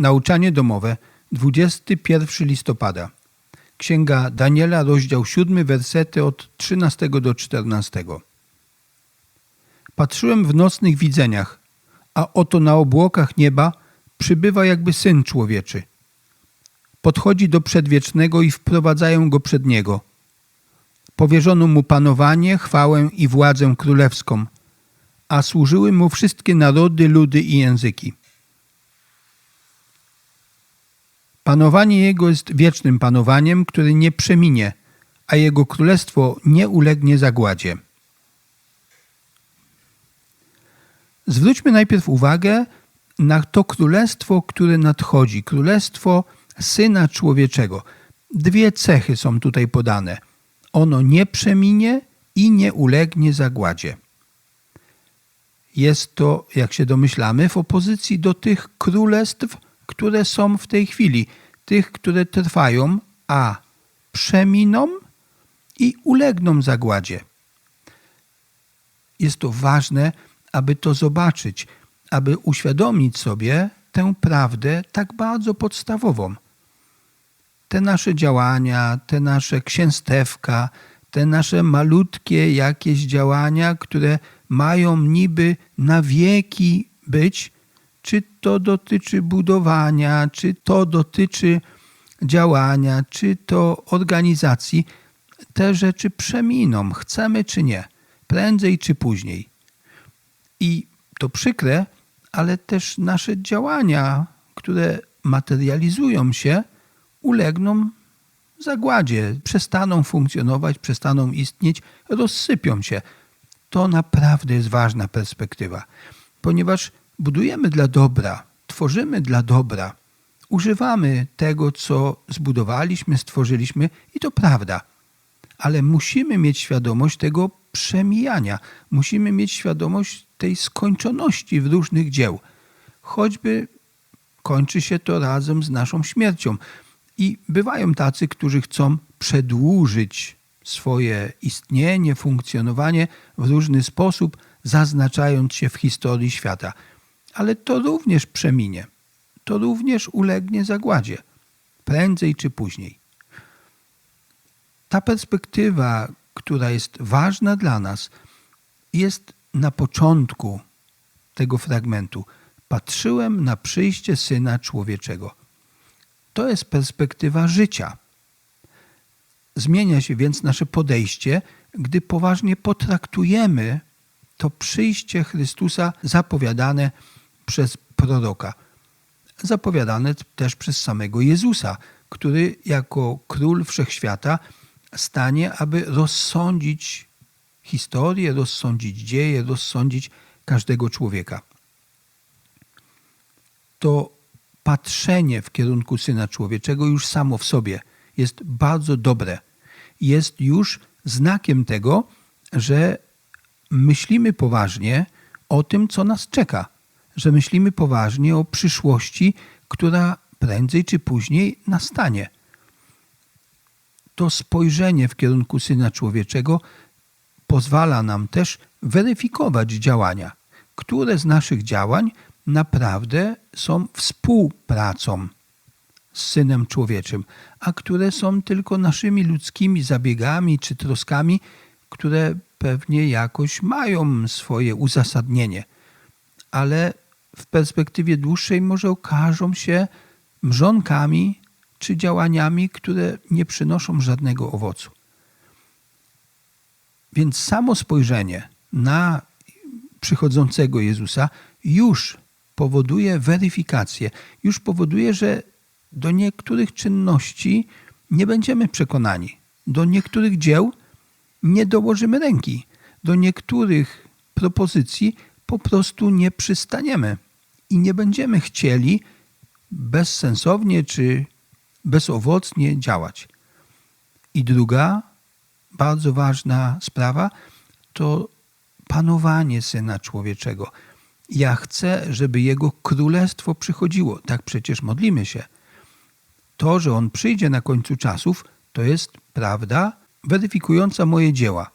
Nauczanie domowe, 21 listopada. Księga Daniela, rozdział 7, wersety od 13 do 14. Patrzyłem w nocnych widzeniach, a oto na obłokach nieba przybywa jakby syn człowieczy. Podchodzi do przedwiecznego i wprowadzają go przed niego. Powierzono mu panowanie, chwałę i władzę królewską, a służyły mu wszystkie narody, ludy i języki. Panowanie jego jest wiecznym panowaniem, które nie przeminie, a jego królestwo nie ulegnie zagładzie. Zwróćmy najpierw uwagę na to królestwo, które nadchodzi królestwo syna człowieczego. Dwie cechy są tutaj podane. Ono nie przeminie i nie ulegnie zagładzie. Jest to, jak się domyślamy, w opozycji do tych królestw, które są w tej chwili, tych, które trwają, a przeminą i ulegną zagładzie. Jest to ważne, aby to zobaczyć, aby uświadomić sobie tę prawdę tak bardzo podstawową. Te nasze działania, te nasze księstewka, te nasze malutkie jakieś działania, które mają niby na wieki być, czy to dotyczy budowania, czy to dotyczy działania, czy to organizacji, te rzeczy przeminą, chcemy czy nie, prędzej czy później. I to przykre, ale też nasze działania, które materializują się, ulegną zagładzie, przestaną funkcjonować, przestaną istnieć, rozsypią się. To naprawdę jest ważna perspektywa, ponieważ budujemy dla dobra, tworzymy dla dobra, używamy tego, co zbudowaliśmy, stworzyliśmy i to prawda. Ale musimy mieć świadomość tego przemijania, musimy mieć świadomość tej skończoności w różnych dzieł. Choćby kończy się to razem z naszą śmiercią. I bywają tacy, którzy chcą przedłużyć swoje istnienie, funkcjonowanie w różny sposób, zaznaczając się w historii świata. Ale to również przeminie. To również ulegnie zagładzie. Prędzej czy później. Ta perspektywa, która jest ważna dla nas, jest na początku tego fragmentu. Patrzyłem na przyjście Syna Człowieczego. To jest perspektywa życia. Zmienia się więc nasze podejście, gdy poważnie potraktujemy to przyjście Chrystusa zapowiadane przez proroka. Zapowiadane też przez samego Jezusa, który jako król wszechświata stanie, aby rozsądzić historię, rozsądzić dzieje, rozsądzić każdego człowieka. To patrzenie w kierunku Syna Człowieczego już samo w sobie jest bardzo dobre. Jest już znakiem tego, że myślimy poważnie o tym, co nas czeka, że myślimy poważnie o przyszłości, która prędzej czy później nastanie. To spojrzenie w kierunku Syna Człowieczego pozwala nam też weryfikować działania, które z naszych działań naprawdę są współpracą z Synem Człowieczym, a które są tylko naszymi ludzkimi zabiegami czy troskami, które pewnie jakoś mają swoje uzasadnienie, ale w perspektywie dłuższej może okażą się mrzonkami czy działaniami, które nie przynoszą żadnego owocu. Więc samo spojrzenie na przychodzącego Jezusa już powoduje weryfikację, już powoduje, że do niektórych czynności nie będziemy przekonani, do niektórych dzieł nie dołożymy ręki, do niektórych propozycji po prostu nie przystaniemy i nie będziemy chcieli bezsensownie czy bezowocnie działać. I druga bardzo ważna sprawa to panowanie Syna Człowieczego. Ja chcę, żeby Jego królestwo przychodziło. Tak przecież modlimy się. To, że On przyjdzie na końcu czasów, to jest prawda weryfikująca moje dzieła.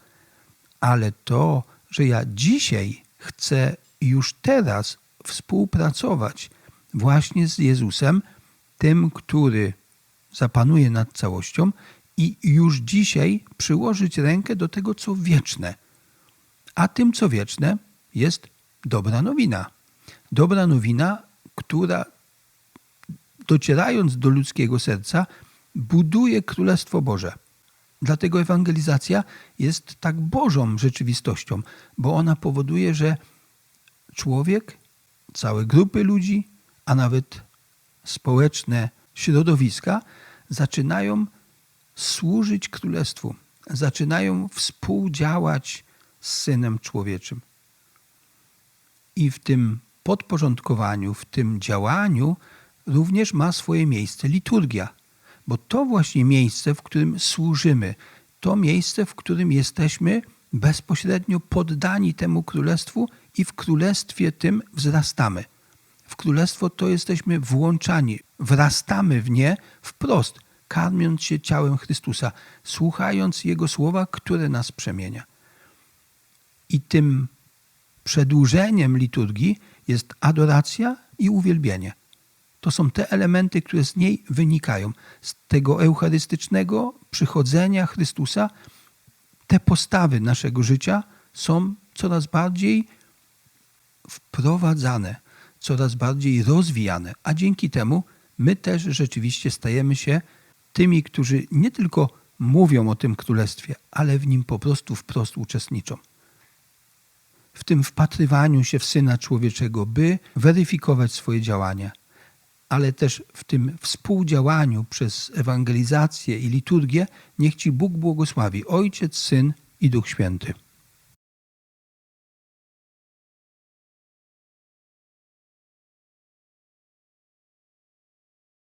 Ale to, że ja dzisiaj chcę już teraz współpracować właśnie z Jezusem, tym, który zapanuje nad całością i już dzisiaj przyłożyć rękę do tego, co wieczne. A tym, co wieczne, jest dobra nowina. Dobra nowina, która docierając do ludzkiego serca, buduje Królestwo Boże. Dlatego ewangelizacja jest tak Bożą rzeczywistością, bo ona powoduje, że człowiek, całe grupy ludzi, a nawet społeczne środowiska zaczynają służyć Królestwu, zaczynają współdziałać z Synem Człowieczym. I w tym podporządkowaniu, w tym działaniu również ma swoje miejsce liturgia, bo to właśnie miejsce, w którym służymy, to miejsce, w którym jesteśmy bezpośrednio poddani temu królestwu i w królestwie tym wzrastamy. W królestwo to jesteśmy włączani, wrastamy w nie wprost, karmiąc się ciałem Chrystusa, słuchając Jego słowa, które nas przemienia. I tym przedłużeniem liturgii jest adoracja i uwielbienie. To są te elementy, które z niej wynikają. Z tego eucharystycznego przychodzenia Chrystusa te postawy naszego życia są coraz bardziej wprowadzane, coraz bardziej rozwijane, a dzięki temu my też rzeczywiście stajemy się tymi, którzy nie tylko mówią o tym królestwie, ale w nim po prostu wprost uczestniczą. W tym wpatrywaniu się w Syna Człowieczego, by weryfikować swoje działania, ale też w tym współdziałaniu przez ewangelizację i liturgię, niech Ci Bóg błogosławi, Ojciec, Syn i Duch Święty.